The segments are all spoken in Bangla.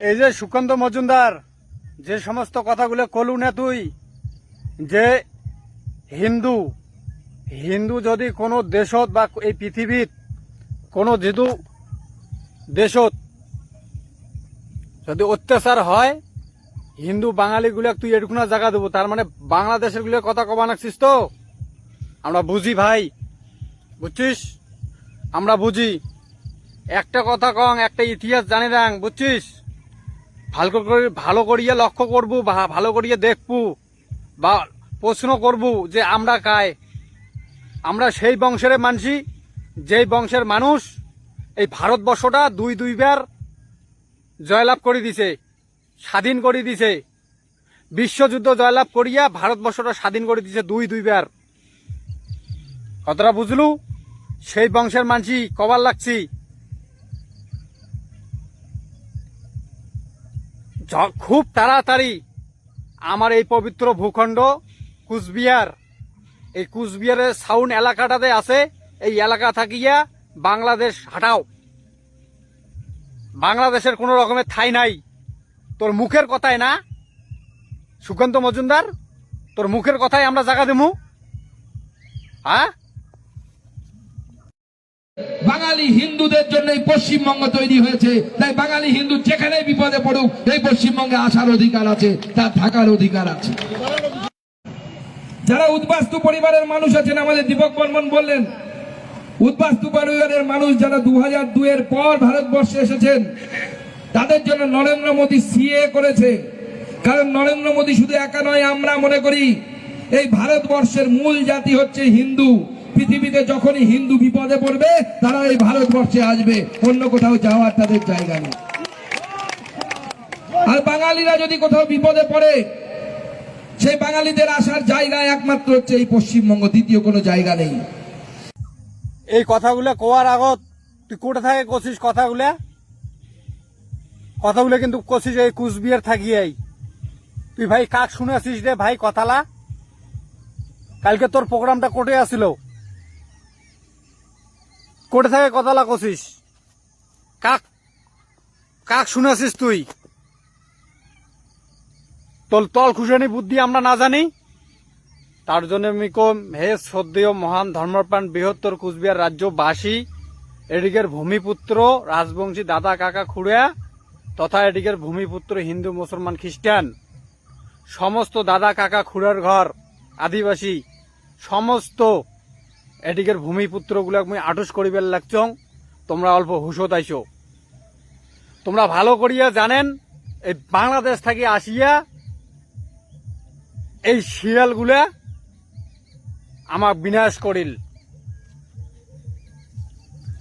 এই যে সুকান্ত মজুমদার, যে সমস্ত কথাগুলো কলু না তুই, যে হিন্দু হিন্দু যদি কোনো দেশত বা এই পৃথিবীত কোনো যেহেতু দেশত যদি অত্যাচার হয়, হিন্দু বাঙালিগুলো তুই এরকুনা জায়গা দেবো, তার মানে বাংলাদেশেরগুলো কথা কবা নাকছিস তো? আমরা বুঝি ভাই, বুঝছিস? আমরা বুঝি। একটা কথা কং, একটা ইতিহাস জানি রাং বুঝছিস? ভালো করে, ভালো করিয়া লক্ষ্য করব ভালো করিয়ে দেখব, বা প্রশ্ন করব যে আমরা কায় আমরা সেই বংশের মানসি, যেই বংশের মানুষ, এই ভারতবর্ষটা দুই দুইবার জয়লাভ করে দিছে, স্বাধীন করে দিছে। বিশ্বযুদ্ধ জয়লাভ করিয়া ভারতবর্ষটা স্বাধীন করে দিছে দুই দুইবার। কতটা বুঝলু? সেই বংশের মানসি কবার লাগছি? খুব তাড়াতাড়ি আমার এই পবিত্র ভূখণ্ড কুচবিহার। এই কুচবিহারের সাউন্ড এলাকাটাতে আছে। এই এলাকা থাকিয়া বাংলাদেশ হাঁটাও। বাংলাদেশের কোনো রকমের ঠাই নাই। তোর মুখের কথায় না। সুকান্ত মজুমদার, তোর মুখের কথায় আমরা জায়গা দেবো হ্যাঁ? বাঙালি হিন্দুদের জন্য এই পশ্চিমবঙ্গ তৈরি হয়েছে। তাই বাঙালি হিন্দু যেখানে বিপদে পড়ুক, এই পশ্চিমবঙ্গে আসার অধিকার আছে তার থাকার অধিকার আছে। যারা উদ্বাস্তু পরিবারের মানুষ আছেন, আমাদের দীপক বর্মন বললেন, উদ্বাস্তু পরিবারের মানুষ যারা দু হাজার দুয়ের পর ভারতবর্ষে এসেছেন, তাদের জন্য নরেন্দ্র মোদী সিএ করেছে। কারণ নরেন্দ্র মোদী শুধু একা নয়, আমরা মনে করি, এই ভারতবর্ষের মূল জাতি হচ্ছে হিন্দু। পৃথিবীতে যখনই হিন্দু বিপদে পড়বে, তারা এই ভারতবর্ষে আসবে। অন্য কোথাও যাওয়ার তাদের জায়গা নেই। আর বাঙালিরা যদি কোথাও বিপদে পড়ে, সেই বাঙালিদের আসার জায়গা একমাত্র হচ্ছে এই পশ্চিমবঙ্গ, দ্বিতীয় কোনো জায়গা নেই। এই কথাগুলো কোয়ার আগত? তুই কোথা থাকে করছিস কথাগুলো? কথাগুলো কিন্তু করছিস এই কুচবিহার থাকিয়াই। তুই ভাই কাক শুনেছিস রে ভাই কথালা? কালকে তোর প্রোগ্রামটা কোটে আসিল। কোটে থেকে কথালা করছিস কাক কাক শুনেছিস তুই? তল তল খুশানি বুদ্ধি আমরা না জানি? তার জন্য আমি কম, হে শ্রদ্ধেয় মহান ধর্মপ্রাণ বৃহত্তর কুচবিহার রাজ্যবাসী, এদিকের ভূমিপুত্র, রাজবংশী দাদা কাকা খুড়া, তথা এদিকের ভূমিপুত্র হিন্দু মুসলমান খ্রিস্টান, সমস্ত দাদা কাকা খুড়ার ঘর, আদিবাসী, সমস্ত এদিকের ভূমিপুত্রগুলো আমি আটুস করিবার লাগছং। তোমরা অল্প হুশত আইসো তোমরা ভালো করিয়া জানেন, এই বাংলাদেশ থেকে আসিয়া এই শিয়ালগুলা আমার বিনাশ করিল।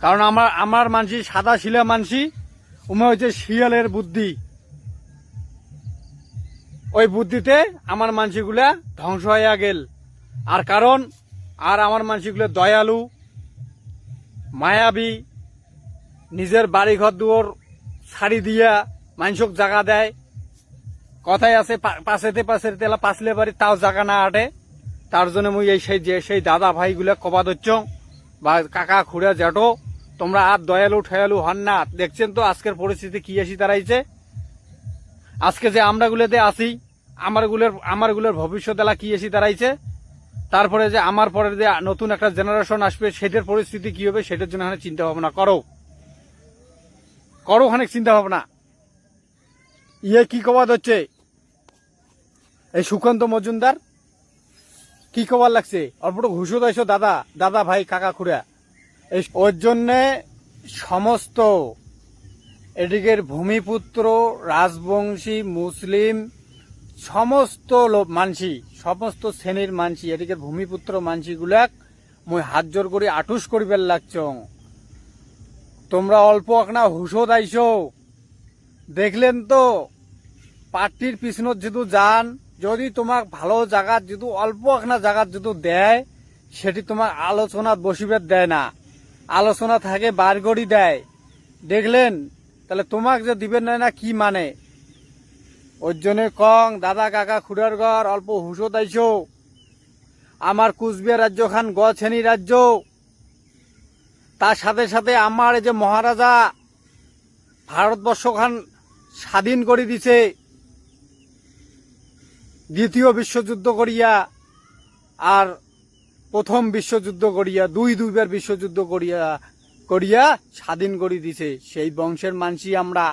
কারণ আমার আমার মানসি সাদা শিলা মানসি, উমে হচ্ছে শিয়ালের বুদ্ধি। ওই বুদ্ধিতে আমার মানসিগুলা ধ্বংস হইয়া গেল। আর কারণ আর আমার মানসিগুলো দয়ালু, মায়াবী, নিজের বাড়ি ঘর দুয়ার ছাড়ি দিয়া মানসক জায়গা দেয়। কথাই আছে পাশেতে পাশের তেলা পাশলে বাড়ি তাও জায়গা না আটে। তার জন্য মুই এই সেই যে, সেই দাদা ভাইগুলো কবা দিচ্ছ বা কাকা খুড়া জেঠো, তোমরা আর দয়ালু ঠয়ালু হন না। দেখছেন তো আজকের পরিস্থিতি কি আসি দাঁড়াইছে? আজকে যে আমরাগুলোতে আসি আমারগুলোর আমারগুলোর ভবিষ্যৎ এলা কি এসি দাঁড়াইছে? তারপরে যে আমার পরে যে নতুন একটা জেনারেশন আসবে সেটার পরিস্থিতি কি হবে, সেটার জন্য এখানে চিন্তা ভাবনা করো। করো অনেক চিন্তা ভাবনা। ইয়ে কি কবাদ হচ্ছে? এই সুকান্ত মজুমদার, কি কবার লাগছে? অল্পটা ঘুষো দাইছো দাদা দাদা ভাই কাকা খুড়া। এই ওর জন্যে সমস্ত এদিকের ভূমিপুত্র, রাজবংশী, মুসলিম সমস্ত মানসি, সমস্ত শ্রেণির মানসি, এদিকে ভূমিপুত্র মানসিগুলাক মই হাত জোর করে আটুস করিবার লাগছ। তোমরা অল্প একনা হুশো দাইছো। দেখলেন তো, পার্টির পিছনত যদি যান, যদি তোমাক ভালো জায়গাত যদি অল্প একনা জায়গাত যদি দেয়, সেটি তোমার আলোচনাত বসিবার দেয় না। আলোচনা থাকে বার করি দেয়। দেখলেন, তাহলে তোমাক যে দিবেন না, কি মানে? ওর জন্য কং, দাদা কাকা খুড়ার ঘর, অল্প হুশো দাইছো আমার কুচবিহার রাজ্য খান গছেনি রাজ্য। তার সাথে সাথে আমার এই যে মহারাজা ভারতবর্ষ খান স্বাধীন করে দিছে। দ্বিতীয় বিশ্বযুদ্ধ করিয়া আর প্রথম বিশ্বযুদ্ধ করিয়া, দুই দুইবার বিশ্বযুদ্ধ করিয়া করিয়া স্বাধীন করে দিছে। সেই বংশের মানসি আমরা।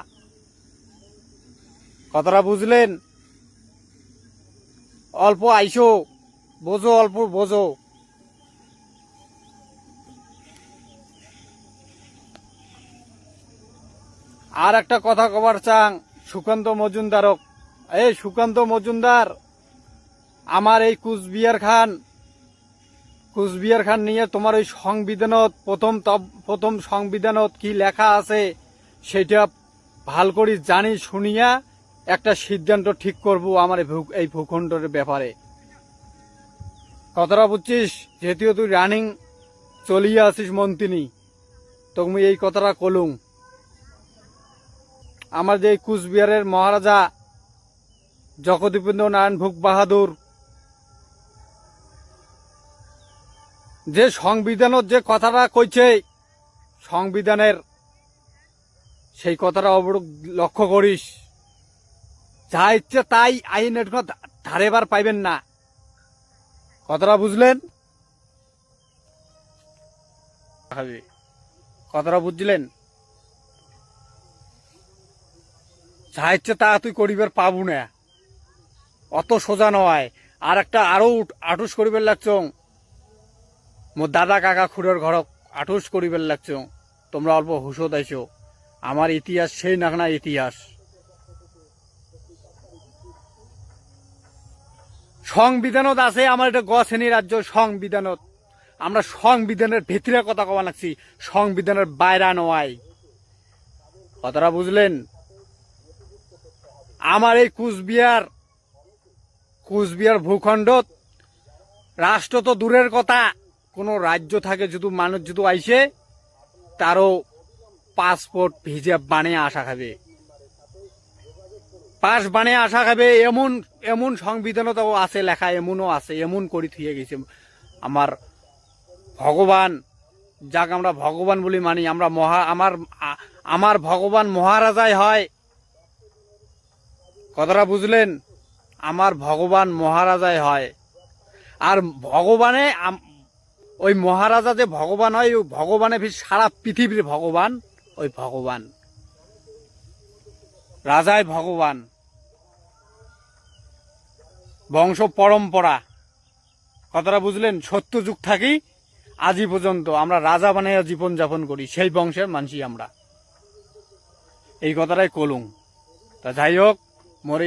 কথাটা বুঝলেন? অল্প আইসো, বোঝো, অল্প বোঝো। আর একটা কথা কবার চাং, সুকান্ত মজুমদারক। এই সুকান্ত মজুমদার, আমার এই কুচবিহার খান কুচবিহার খান নিয়ে তোমার ওই সংবিধানত, প্রথম প্রথম সংবিধানত কি লেখা আছে, সেটা ভালো করে জানি, শুনিয়া একটা সিদ্ধান্ত ঠিক করব আমার এই ভূখণ্ডের ব্যাপারে। কথাটা বুঝছিস? যেহেতু তুই রানিং চলিয়ে আসিস মন্ত্রী তুমি এই কথাটা কলুম। আমার যে কুচবিহারের মহারাজা জগদীপেন্দ্র নারায়ণ ভূপ বাহাদুর, যে সংবিধানত যে কথাটা কইছে, সংবিধানের সেই কথাটা অবরোধ লক্ষ্য করিস। যা ইচ্ছে তাই আইনের কোনো ধারে ধারেবার পাইবেন না। কথাটা বুঝলেন? কথাটা বুঝলেন? যা ইচ্ছে তা তুই করিবার পাবো না। অত সোজা নয়। আর একটা আরও উঠ- আটুস করিবার লাগছ। মোর দাদা কাকা খুড়ের ঘরক আটুস করিবার লাগছ। তোমরা অল্প হুশো দাইছো। আমার ইতিহাস সেই নাকনা ইতিহাস। সংবিধানত আছে আমার এটা গ রাজ্য সংবিধানত। আমরা সংবিধানের ভিতরে কথা কবা লাগছি, সংবিধানের বাইরা নয়। কথাটা বুঝলেন? আমার এই কুচবিহার কুচবিহার ভূখণ্ডত রাষ্ট্র তো দূরের কথা, কোনো রাজ্য থাকে, যদি মানুষ যদি আইসে, তারও পাসপোর্ট ভিজা বানিয়ে আসা খাবে। পাস বানে আসা খাবে, এমন এমন সংবিধানও তো আছে লেখা, এমনও আছে, এমন করে থুয়ে গেছে আমার ভগবান। যাক, আমরা ভগবান বলি মানি, আমরা মহা, আমার আমার ভগবান মহারাজাই হয়। কথাটা বুঝলেন? আমার ভগবান মহারাজাই হয়। আর ভগবানে ওই মহারাজা যে ভগবান হয় ওই ভগবানে সারা পৃথিবীর ভগবান, ওই ভগবান। রাজাই ভগবান। বংশ পরম্পরা। কথাটা বুঝলেন? সত্য যুগ থাকি, আজি পর্যন্ত আমরা রাজা বানাইয়া জীবন যাপন করি, সেই বংশের মানসি আমরা। এই কথাটাই কলুম। তা যাই হোক, মোর